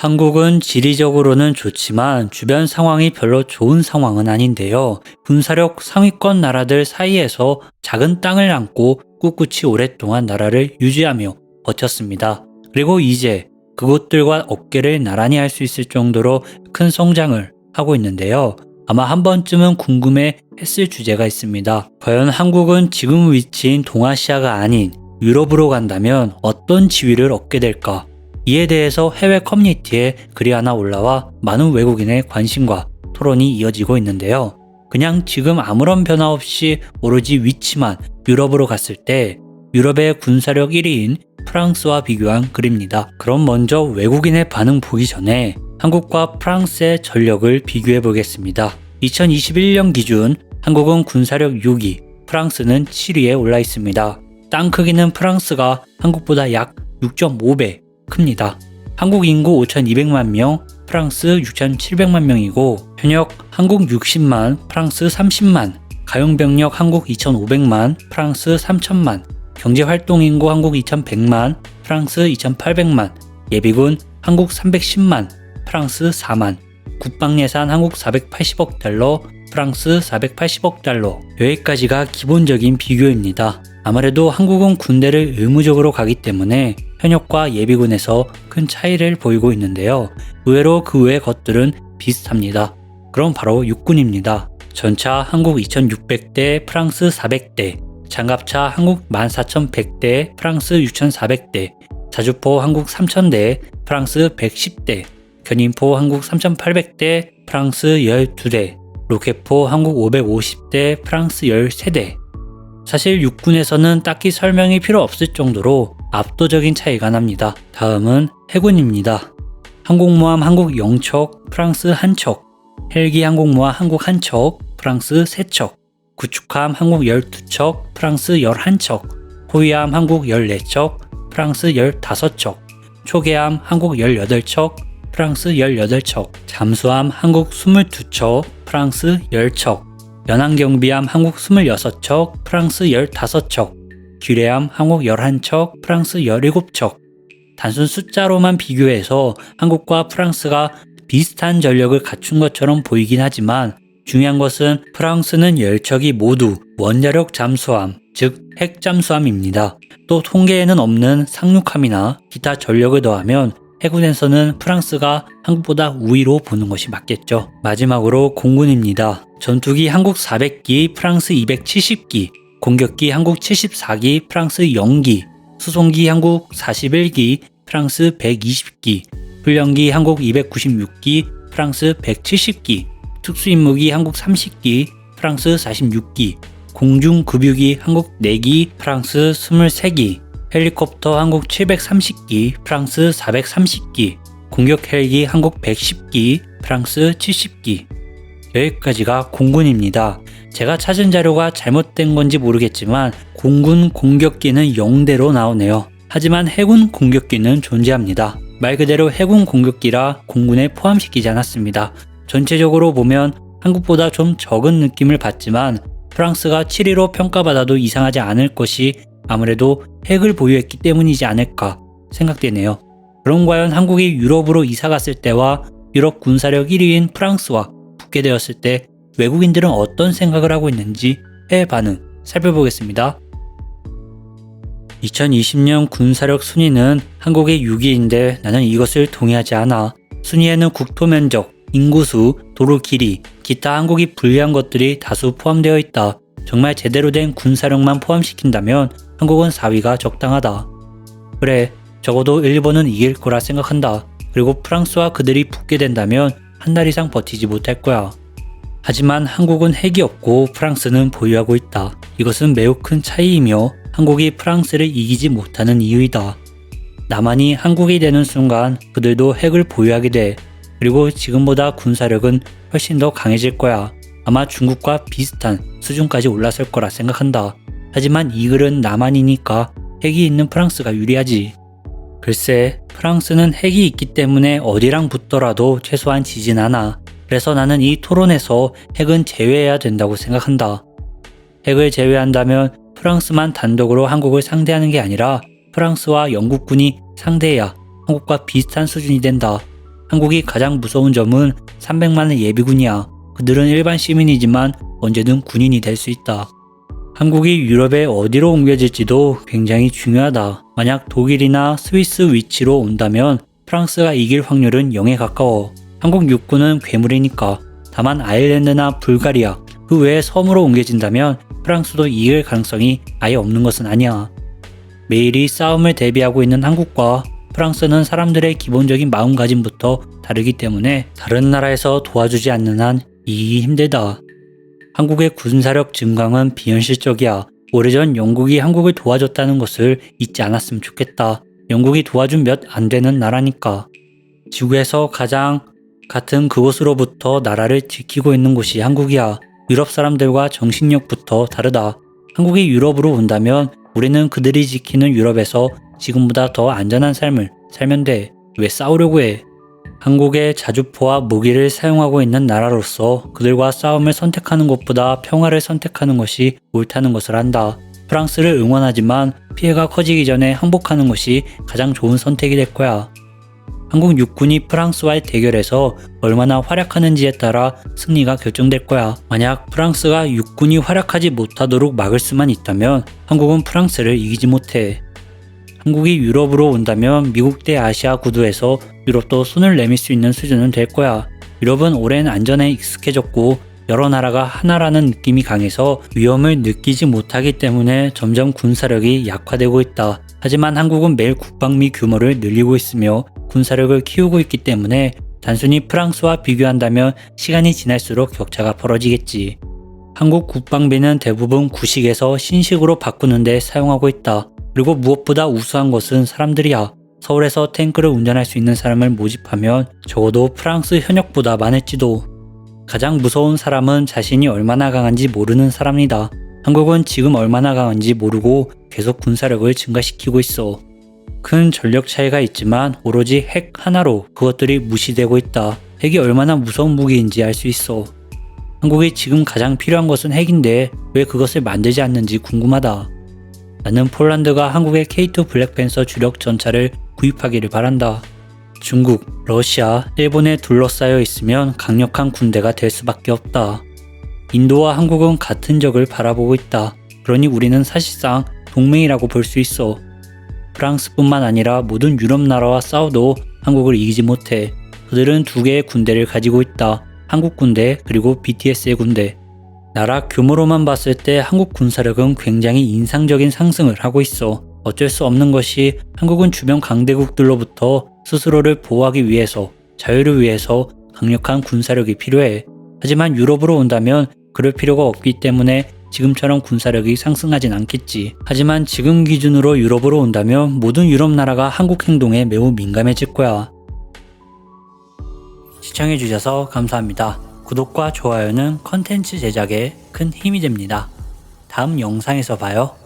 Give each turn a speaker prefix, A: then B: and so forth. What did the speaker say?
A: 한국은 지리적으로는 좋지만 주변 상황이 별로 좋은 상황은 아닌데요. 군사력 상위권 나라들 사이에서 작은 땅을 안고 꿋꿋이 오랫동안 나라를 유지하며 버텼습니다. 그리고 이제 그곳들과 어깨를 나란히 할 수 있을 정도로 큰 성장을 하고 있는데요. 아마 한 번쯤은 궁금해 했을 주제가 있습니다. 과연 한국은 지금 위치인 동아시아가 아닌 유럽으로 간다면 어떤 지위를 얻게 될까? 이에 대해서 해외 커뮤니티에 글이 하나 올라와 많은 외국인의 관심과 토론이 이어지고 있는데요. 그냥 지금 아무런 변화 없이 오로지 위치만 유럽으로 갔을 때 유럽의 군사력 1위인 프랑스와 비교한 글입니다. 그럼 먼저 외국인의 반응 보기 전에 한국과 프랑스의 전력을 비교해 보겠습니다. 2021년 기준 한국은 군사력 6위, 프랑스는 7위에 올라 있습니다. 땅 크기는 프랑스가 한국보다 약 6.5배 큽니다. 한국 인구 5,200만 명, 프랑스 6,700만 명이고 현역 한국 60만, 프랑스 30만, 가용병력 한국 2,500만, 프랑스 3,000만, 경제활동 인구 한국 2,100만, 프랑스 2,800만, 예비군 한국 310만, 프랑스 4만, 국방예산 한국 480억 달러, 프랑스 480억 달러. 여기까지가 기본적인 비교입니다. 아무래도 한국은 군대를 의무적으로 가기 때문에 현역과 예비군에서 큰 차이를 보이고 있는데요. 의외로 그 외의 것들은 비슷합니다. 그럼 바로 육군입니다. 전차 한국 2600대, 프랑스 400대, 장갑차 한국 14100대, 프랑스 6400대, 자주포 한국 3000대, 프랑스 110대, 견인포 한국 3800대, 프랑스 12대, 로켓포 한국 550대, 프랑스 13대. 사실 육군에서는 딱히 설명이 필요 없을 정도로 압도적인 차이가 납니다. 다음은 해군입니다. 항공모함 한국 0척, 프랑스 1척, 헬기 항공모함 한국 1척, 프랑스 3척, 구축함 한국 12척, 프랑스 11척, 호위함 한국 14척, 프랑스 15척, 초계함 한국 18척, 프랑스 18척, 잠수함 한국 22척, 프랑스 10척, 연안경비함 한국 26척, 프랑스 15척, 기뢰함 한국 11척, 프랑스 17척. 단순 숫자로만 비교해서 한국과 프랑스가 비슷한 전력을 갖춘 것처럼 보이긴 하지만 중요한 것은 프랑스는 10척이 모두 원자력 잠수함, 즉 핵잠수함입니다. 또 통계에는 없는 상륙함이나 기타 전력을 더하면 해군에서는 프랑스가 한국보다 우위로 보는 것이 맞겠죠. 마지막으로 공군입니다. 전투기 한국 400기, 프랑스 270기, 공격기 한국 74기, 프랑스 0기, 수송기 한국 41기, 프랑스 120기, 훈련기 한국 296기, 프랑스 170기, 특수임무기 한국 30기, 프랑스 46기, 공중급유기 한국 4기, 프랑스 23기, 헬리콥터 한국 730기, 프랑스 430기, 공격 헬기 한국 110기, 프랑스 70기. 여기까지가 공군입니다. 제가 찾은 자료가 잘못된 건지 모르겠지만 공군 공격기는 0대로 나오네요. 하지만 해군 공격기는 존재합니다. 말 그대로 해군 공격기라 공군에 포함시키지 않았습니다. 전체적으로 보면 한국보다 좀 적은 느낌을 받지만 프랑스가 7위로 평가받아도 이상하지 않을 것이 아무래도 핵을 보유했기 때문이지 않을까 생각되네요. 그럼 과연 한국이 유럽으로 이사 갔을 때와 유럽 군사력 1위인 프랑스와 붙게 되었을 때 외국인들은 어떤 생각을 하고 있는지 해외 반응 살펴보겠습니다. 2020년 군사력 순위는 한국의 6위인데 나는 이것을 동의하지 않아. 순위에는 국토 면적, 인구수, 도로 길이, 기타 한국이 불리한 것들이 다수 포함되어 있다. 정말 제대로 된 군사력만 포함시킨다면 한국은 4위가 적당하다. 그래, 적어도 일본은 이길 거라 생각한다. 그리고 프랑스와 그들이 붙게 된다면 한 달 이상 버티지 못할 거야. 하지만 한국은 핵이 없고 프랑스는 보유하고 있다. 이것은 매우 큰 차이이며 한국이 프랑스를 이기지 못하는 이유이다. 남한이 한국이 되는 순간 그들도 핵을 보유하게 돼. 그리고 지금보다 군사력은 훨씬 더 강해질 거야. 아마 중국과 비슷한 수준까지 올라설 거라 생각한다. 하지만 이 글은 남한이니까 핵이 있는 프랑스가 유리하지. 글쎄, 프랑스는 핵이 있기 때문에 어디랑 붙더라도 최소한 지진 않아. 그래서 나는 이 토론에서 핵은 제외해야 된다고 생각한다. 핵을 제외한다면 프랑스만 단독으로 한국을 상대하는 게 아니라 프랑스와 영국군이 상대해야 한국과 비슷한 수준이 된다. 한국이 가장 무서운 점은 300만의 예비군이야. 그들은 일반 시민이지만 언제든 군인이 될 수 있다. 한국이 유럽에 어디로 옮겨질지도 굉장히 중요하다. 만약 독일이나 스위스 위치로 온다면 프랑스가 이길 확률은 0에 가까워. 한국 육군은 괴물이니까. 다만 아일랜드나 불가리아, 그 외에 섬으로 옮겨진다면 프랑스도 이길 가능성이 아예 없는 것은 아니야. 매일이 싸움을 대비하고 있는 한국과 프랑스는 사람들의 기본적인 마음가짐부터 다르기 때문에 다른 나라에서 도와주지 않는 한 이기기 힘들다. 한국의 군사력 증강은 비현실적이야. 오래전 영국이 한국을 도와줬다는 것을 잊지 않았으면 좋겠다. 영국이 도와준 몇 안 되는 나라니까. 지구에서 가장 같은 그곳으로부터 나라를 지키고 있는 곳이 한국이야. 유럽 사람들과 정신력부터 다르다. 한국이 유럽으로 온다면 우리는 그들이 지키는 유럽에서 지금보다 더 안전한 삶을 살면 돼. 왜 싸우려고 해? 한국의 자주포와 무기를 사용하고 있는 나라로서 그들과 싸움을 선택하는 것보다 평화를 선택하는 것이 옳다는 것을 안다. 프랑스를 응원하지만 피해가 커지기 전에 항복하는 것이 가장 좋은 선택이 될 거야. 한국 육군이 프랑스와의 대결에서 얼마나 활약하는지에 따라 승리가 결정될 거야. 만약 프랑스가 육군이 활약하지 못하도록 막을 수만 있다면 한국은 프랑스를 이기지 못해. 한국이 유럽으로 온다면 미국 대 아시아 구도에서 유럽도 손을 내밀 수 있는 수준은 될 거야. 유럽은 오랜 안전에 익숙해졌고 여러 나라가 하나라는 느낌이 강해서 위험을 느끼지 못하기 때문에 점점 군사력이 약화되고 있다. 하지만 한국은 매일 국방비 규모를 늘리고 있으며 군사력을 키우고 있기 때문에 단순히 프랑스와 비교한다면 시간이 지날수록 격차가 벌어지겠지. 한국 국방비는 대부분 구식에서 신식으로 바꾸는데 사용하고 있다. 그리고 무엇보다 우수한 것은 사람들이야. 서울에서 탱크를 운전할 수 있는 사람을 모집하면 적어도 프랑스 현역보다 많을지도. 가장 무서운 사람은 자신이 얼마나 강한지 모르는 사람이다. 한국은 지금 얼마나 강한지 모르고 계속 군사력을 증가시키고 있어. 큰 전력 차이가 있지만 오로지 핵 하나로 그것들이 무시되고 있다. 핵이 얼마나 무서운 무기인지 알 수 있어. 한국이 지금 가장 필요한 것은 핵인데 왜 그것을 만들지 않는지 궁금하다. 나는 폴란드가 한국의 K2 블랙팬서 주력 전차를 구입하기를 바란다. 중국, 러시아, 일본에 둘러싸여 있으면 강력한 군대가 될 수밖에 없다. 인도와 한국은 같은 적을 바라보고 있다. 그러니 우리는 사실상 동맹이라고 볼 수 있어. 프랑스뿐만 아니라 모든 유럽 나라와 싸워도 한국을 이기지 못해. 그들은 두 개의 군대를 가지고 있다. 한국 군대 그리고 BTS의 군대. 나라 규모로만 봤을 때 한국 군사력은 굉장히 인상적인 상승을 하고 있어. 어쩔 수 없는 것이 한국은 주변 강대국들로부터 스스로를 보호하기 위해서 자유를 위해서 강력한 군사력이 필요해. 하지만 유럽으로 온다면 그럴 필요가 없기 때문에 지금처럼 군사력이 상승하진 않겠지. 하지만 지금 기준으로 유럽으로 온다면 모든 유럽 나라가 한국 행동에 매우 민감해질 거야. 시청해주셔서 감사합니다. 구독과 좋아요는 컨텐츠 제작에 큰 힘이 됩니다. 다음 영상에서 봐요.